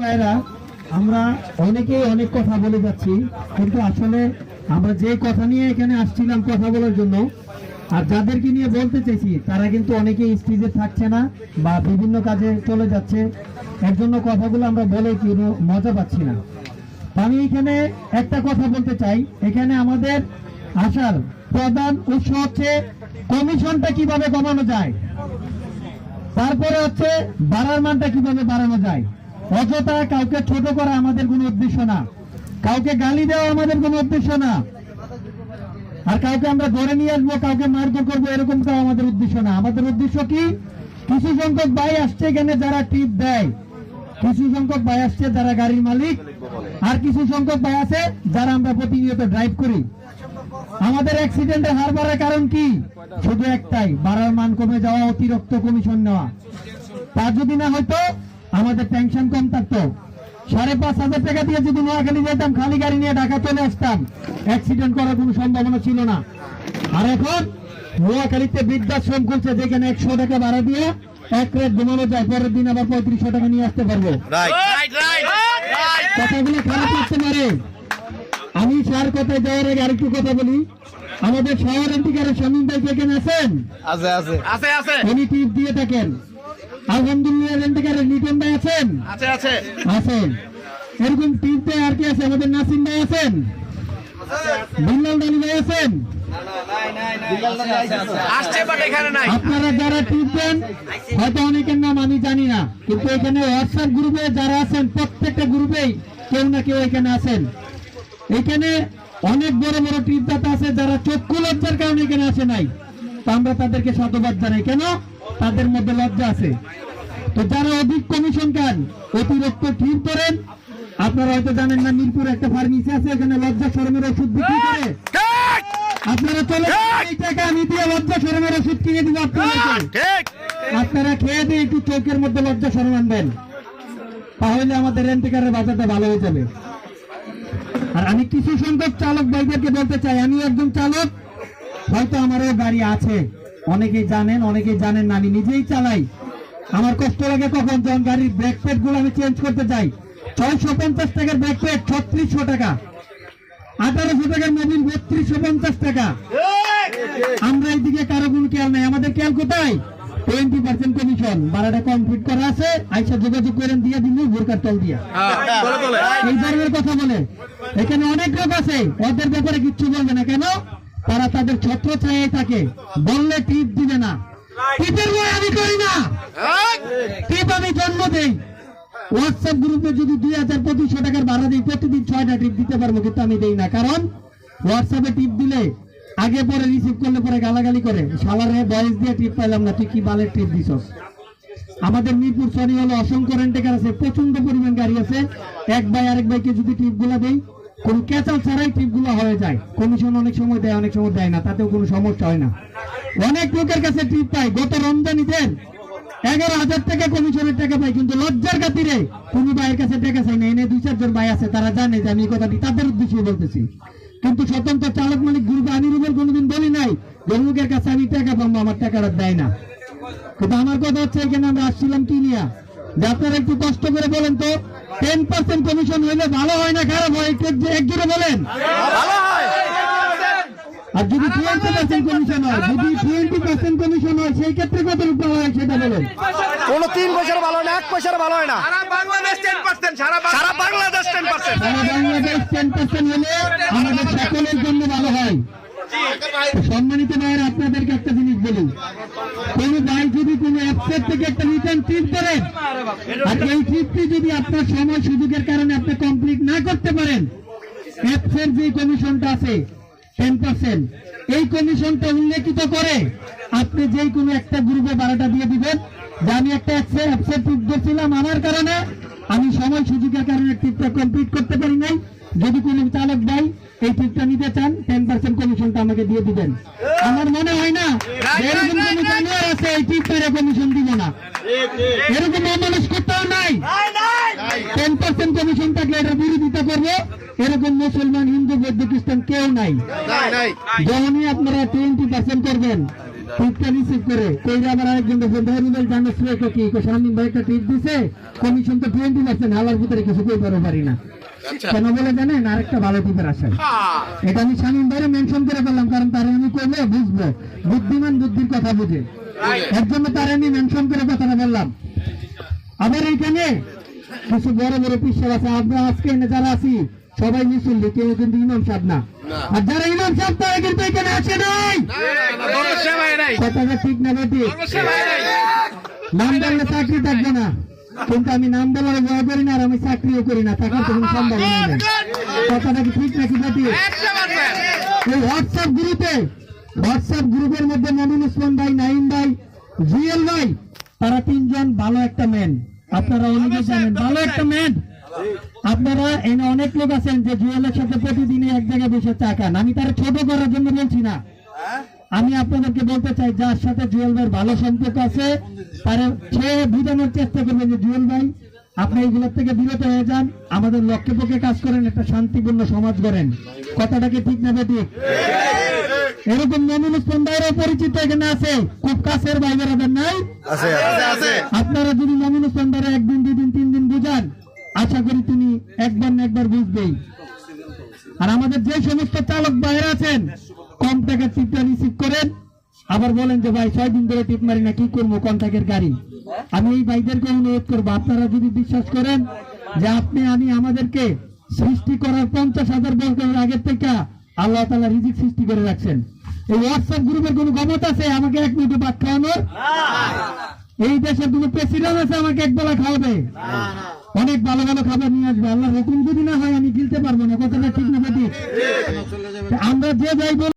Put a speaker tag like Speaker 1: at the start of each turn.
Speaker 1: ভাইরা, আমরা অনেকেই অনেক কথা বলে যাচ্ছি, কিন্তু আসলে আমরা যে কথা নিয়ে এখানে আসছিলাম কথা বলার জন্য, আর যাদেরকে নিয়ে বলতে চাইছি, তারা কিন্তু অনেকেই স্টেজে থাকছে না বা বিভিন্ন কাজে চলে যাচ্ছে। এর জন্য কথাগুলো আমরা বলে কোনো মজা পাচ্ছি না। আমি এখানে একটা কথা বলতে চাই। এখানে আমাদের আসার প্রধান উৎস হচ্ছে কমিশনটা কীভাবে কমানো যায়? তারপরে হচ্ছে বাড়ার মানটা কীভাবে বাড়ানো যায়? অযথা কাউকে ছোট করা আমাদের কোনো উদ্দেশ্য না। কাউকে গালি দেওয়া আমাদের কোনো উদ্দেশ্য না। আর কাউকে আমরা ধরে নিয়ে আসব, কাউকে মারধর করব এরকম তো আমাদের উদ্দেশ্য না। আমাদের উদ্দেশ্য কি? কিছু সংখ্যক ভাই আসছে এখানে যারা টিপ দেয়। কিছু সংখ্যক ভাই আসছে যারা গাড়ির মালিক। আর কিছু সংখ্যক ভাই আছে যারা আমরা প্রতিনিয়ত ড্রাইভ করি। আমাদের অ্যাক্সিডেন্টের হার বাড়ার কারণ কি? শুধু একটাই, বাড়ার মান কমে যাওয়া, অতিরিক্ত কমিশন নেওয়া। তা যদি না হয়তো আমাদের টেনশন কম থাকতো। সাড়ে পাঁচ হাজার টাকা দিয়ে যদি নোয়াখালী যেতাম খালি গাড়ি নিয়ে ঢাকা চলে আসতাম। অ্যাক্সিডেন্ট করার কোনো সম্ভাবনা ছিল না। আর এখন নোয়াখালীতে বৃদ্ধাশ্রম খুলছে যেখানে একশো টাকা ভাড়া দিয়ে এক রেট ঘুমানো যায় পরের দিন আবার পঁয়ত্রিশশো টাকা নিয়ে আসতে পারব।
Speaker 2: রাইট রাইট রাইট
Speaker 1: কথাগুলো খারাপ লাগতে পারে। আমি স্যার কথায় যাওয়ার আগে আরেকটু কথা বলি। আমাদের শহর এন্টিকারের শামীম ভাই কে এখানে আছেন
Speaker 3: আছে আছে।
Speaker 2: আছে আছে।
Speaker 1: উনি টিপ দিয়ে থাকেন। আলহামদুলিল্লাহ ভাই আছেন?
Speaker 2: আছে আছে।
Speaker 1: আছেন। এরকম আর কি আছে? আমাদের নাসিম ভাই আছেন? বিল্লাল ভাই আছেন? আপনারা যারা টিপ দেন হয়তো অনেকের নাম আমি জানি না কিন্তু এখানে হোয়াটসঅ্যাপ গ্রুপে যারা আছেন প্রত্যেকটা গ্রুপেই কেউ না কেউ এখানে আছেন। এখানে অনেক বড় বড় টিপদাতা আছে যারা চক্ষু লজ্জার কারণে এখানে আসে নাই তো আমরা তাদেরকে সাধুবাদ জানাই। কেন? তাদের মধ্যে লজ্জা আছে। তো যারা অধিক কমিশন খান অতিরিক্ত ঠিক করেন আপনারা হয়তো জানেন না মিরপুর একটা ফার্মেসি আছে এখানে লজ্জা শরমের ওষুধ বিক্রি করে। আপনারা চলে এই টাকা আমি দিয়ে লজ্জা শরমের ওষুধ কিনে দিব আপনাদেরকে আপনারা খেয়ে দিয়ে একটু চোখের মধ্যে লজ্জা সরম আনবেন। তাহলে আমাদের রেন্টিকারের বাজারটা ভালো হয়ে যাবে। আর আমি কিছু সংখ্যক চালক ভাইদেরকে বলতে চাই আমি একজন চালক হয়তো আমারও গাড়ি আছে। অনেকেই জানেন অনেকেই জানেন না আমি নিজেই চালাই। আমার কষ্ট লাগে কখন যখন গাড়ির ব্রেক প্যাডগুলো আমি চেঞ্জ করতে চাই ছয়শো পঞ্চাশ টাকার ব্রেক প্যাড ছত্রিশশো টাকা। আঠারোশো টাকার মোবিল বত্রিশশো পঞ্চাশ টাকা। আমরা এইদিকে কারও কোনো খেয়াল নাই। আমাদের খেয়াল কোথায়? টোয়েন্টি পার্সেন্ট কমিশন ভাড়াটা কমপ্লিট করা আছে। আইসা যোগাযোগ করেন দিয়ে দিন ভোরকার তল দিয়া।
Speaker 2: বলে।
Speaker 1: এই ধরনের কথা বলে। এখানে অনেক লোক আছে। ওদের ব্যাপারে কিচ্ছু বলবে না। কেন? তারা তাদের ছত্র ছায় থাকে। বললে টিপ দিবে না। টিপের বই আমি করি না। টিপ আমি জন্ম দেই। হোয়াটসঅ্যাপ গ্রুপে যদি দুই হাজার পঁচিশশো টাকার ভাড়া দিই প্রতিদিন ছয়টা টিপ দিতে পারব কিন্তু আমি দেই না। কারণ হোয়াটসঅ্যাপে টিপ দিলে আগে পরে রিসিভ করলে পরে গালাগালি করে। শালারে বয়স দিয়ে টিপ পাইলাম না তুই কি বালের টিপ দিছস? আমাদের মিরপুর সরি হলো অসংখ্য রেন্টেকার আছে প্রচণ্ড পরিমাণ গাড়ি আছে। এক ভাই আরেক ভাইকে যদি টিপগুলা দেই কোন ক্যাচাল ছাড়াই টিপগুলো হয়ে যায়। কমিশন অনেক সময় দেয়, অনেক সময় দেয় না, তাতেও কোনো সমস্যা হয় না। অনেক লোকের কাছে টিপ পাই, গত রমজানি দেন এগারো হাজার টাকা কমিশনের টাকা পাই, কিন্তু লজ্জার খাতিরে কোনো ভাইয়ের কাছে টাকা চাই না। এনে দুই, চারজন ভাই আছে, তারা জানে যে আমি এই কথাটি তাদের উদ্দেশ্যে বলতেছি। কিন্তু স্বতন্ত্র চালক মালিক গ্রুপে রুবেল কোনোদিন বলি নাই যে কাছে আমি টাকা পাবো, আমার টাকাটা দেয় না। কিন্তু আমার কথা হচ্ছে এখানে আমরা আসছিলাম কি নিয়ে? যে আপনারা একটু কষ্ট করে বলেন তো টেন পার্সেন্ট কমিশন হইলে ভালো হয় না খারাপ হয়? একটু এক জোরে বলেন। আর যদি টোয়েন্টি পার্সেন্ট কমিশন হয় যদি টোয়েন্টি পার্সেন্ট কমিশন হয় সেই ক্ষেত্রে কত রূপ হয় সেটা বলেন।
Speaker 3: কোন তিন পয়সার ভালো হয় না এক পয়সার ভালো হয় না।
Speaker 2: সারা বাংলাদেশ টেন পার্সেন্ট সারা বাংলাদেশ টেন পার্সেন্ট।
Speaker 1: সারা বাংলাদেশ টেন পার্সেন্ট হলে আমাদের সকলের জন্য ভালো হয়। সম্মানিত ভাইয়ের আপনাদেরকে একটা বলি কোন ভাই যদি কোন অ্যাপসের থেকে একটা রিটার্ন ট্রিপ করেন আর এই ট্রিপটি যদি আপনার সময় সুযোগের কারণে আপনি কমপ্লিট না করতে পারেন অ্যাপসের যে কমিশনটা আছে টেন পার্সেন্ট এই কমিশনটা উল্লেখিত করে আপনি যে কোনো একটা গ্রুপে বারোটা দিয়ে দিবেন। যে আমি একটা অ্যাপসের ট্রিপ দিয়েছিলাম আমার কারণে, আমি সময় সুযোগের কারণে ট্রিপটা কমপ্লিট করতে পারি নাই। যদি কোনো চালক ভাই এই ট্রিপটা নিতে চান টেন পার্সেন্ট কমিশনটা আমাকে দিয়ে দিবেন। আমার মনে হয় না এরকম কোনো জানুয়ার আছে এই ট্রিপ পেরে কমিশন দিব না। এরকম অমানুষ কোথাও নাই। টেন পার্সেন্ট কমিশন থাকলে এটার বিরোধিতা করব। এরকম মুসলমান হিন্দু বৌদ্ধ খ্রিস্টান কেউ নাই। যখনই আপনারা টোয়েন্টি পার্সেন্ট করবেন টিপটা রিসিভ করে। কইরা আবার আরেকজন জানো শ্রেয় কি? কো শামিম ভাই একটা টিপ দিছে কমিশন তো টোয়েন্টি পার্সেন্ট হালার ভিতরে কিছু পারো না। কেন বলে জানেন? আরেকটা ভালো টিপের আশায়। এটা আমি শামিম ভাইরে মেনশন করে ফেললাম কারণ তারে আমি বুঝব। বুদ্ধিমান বুদ্ধির কথা বুঝে। এর জন্য তারে আমি মেনশন করে কথাটা বললাম। আবার এইখানে কিছু বড় বড় পিসাব আছে। আমরা আজকে এনে যারা আছি সবাই মুসল্লি কেউ কিন্তু ইমাম সাহেব না। আর যারা ইমাম সাহেব তারা কিন্তু এখানে আসে নাই। কথাটা ঠিক না বেটি? নাম বললে চাকরি থাকবে না। কিন্তু আমি নাম বলার ভয় করি না আর আমি চাকরিও করি না থাকার তো কোনো সম্ভাবনা নেই কথাটা কি ঠিক নাকি বেটি? এই হোয়াটসঅ্যাপ গ্রুপে হোয়াটসঅ্যাপ গ্রুপের মধ্যে মমিন উসমান ভাই নাইম ভাই জুয়েল ভাই তারা তিনজন ভালো একটা ম্যান আপনারা অনেকে জানেন ভালো একটা ম্যান আপনারা এনে অনেক লোক আছেন যে জুয়েলের সাথে প্রতিদিনই এক জায়গায় বসে চা খান। আমি তারা ছোট করার জন্য বলছি না। আমি আপনাদেরকে বলতে চাই যার সাথে জুয়েল ভাইয়ের ভালো সম্পর্ক আছে তার সে বুঝানোর চেষ্টা করবে যে জুয়েল ভাই আপনি এইগুলোর থেকে বিরত হয়ে যান আমাদের লক্ষ্যে পক্ষে কাজ করেন একটা শান্তিপূর্ণ সমাজ গড়েন। কথাটা কি ঠিক না ঠিক এরকম মমিন উসমান ভাইয়েরও পরিচিত এখানে আছে খুব কাছের ভাই বেড়াদের নাই? আপনারা যদি মমিন উসমান ভাইয়ের একদিন দুই দিন তিন দিন বুঝান আশা করি তিনি একবার না একবার বুঝবেই। আর আমাদের যে সমস্ত চালক বাইরে আছেন কম টাকার টিপটা রিসিভ করেন? আবার বলেন যে, ভাই, ছয় দিন ধরে টিপ মারি না, কি করব? কন্ট্যাক্টের গাড়ি? আমি এই ভাইদেরকে অনুরোধ করব, আপনারা যদি বিশ্বাস করেন যে, আপনি, আমি আমাদেরকে সৃষ্টি করার পঞ্চাশ হাজার বছরের আগের থেকে আল্লাহ তালা রিজিক সৃষ্টি করে রাখছেন। এই হোয়াটসঅ্যাপ গ্রুপের কোনো ক্ষমতা আছে? আমাকে এক মিনিটে ভাত খাওয়ানোর? এই দেশের কোনো প্রেসিডেন্ট আছে? আমাকে এক বেলা খাওয়াবে? অনেক ভালো ভালো খাবার নিয়ে আসবে। আল্লাহ হুকুম যদি না হয়, আমি গিলতে পারব না। কথাটা ঠিক না আমরা যে যাই